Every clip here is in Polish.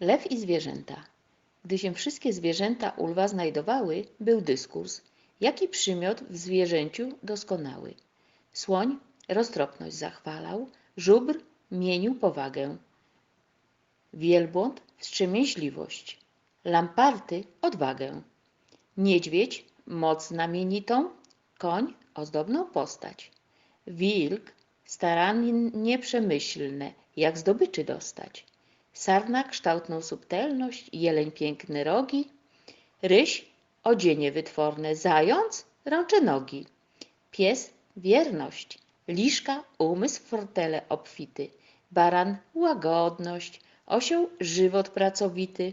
Lew i zwierzęta. Gdy się wszystkie zwierzęta u lwa znajdowały, był dyskurs. Jaki przymiot w zwierzęciu doskonały? Słoń roztropność zachwalał, żubr mienił powagę, wielbłąd wstrzemięźliwość, lamparty odwagę, niedźwiedź moc znamienitą, koń ozdobną postać, wilk starannie przemyślne, jak zdobyczy dostać, sarna kształtną subtelność, jeleń piękne rogi, ryś odzienie wytworne, zając rącze nogi, pies wierność, liszka umysł fortele obfity, baran łagodność, osioł żywot pracowity.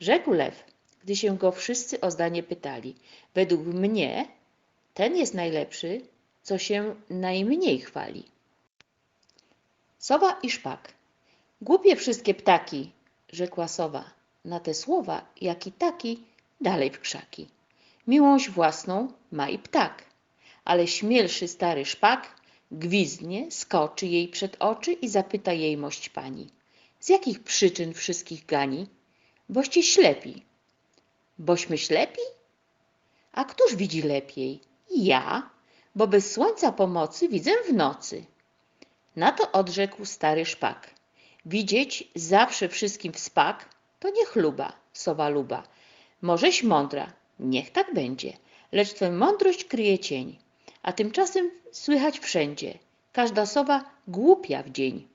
Rzekł lew, gdy się go wszyscy o zdanie pytali. Według mnie ten jest najlepszy, co się najmniej chwali. Sowa i szpak. Głupie wszystkie ptaki, rzekła sowa. Na te słowa, jak i taki, dalej w krzaki. Miłość własną ma i ptak, ale śmielszy stary szpak gwizdnie, skoczy jej przed oczy i zapyta jej mość pani. Z jakich przyczyn wszystkich gani? Boście ślepi. Bośmy ślepi? A któż widzi lepiej? Ja, bo bez słońca pomocy widzę w nocy. Na to odrzekł stary szpak. Widzieć zawsze wszystkim w spak, to nie chluba, sowa luba. Możeś mądra, niech tak będzie, lecz twoja mądrość kryje cień, a tymczasem słychać wszędzie. Każda sowa głupia w dzień.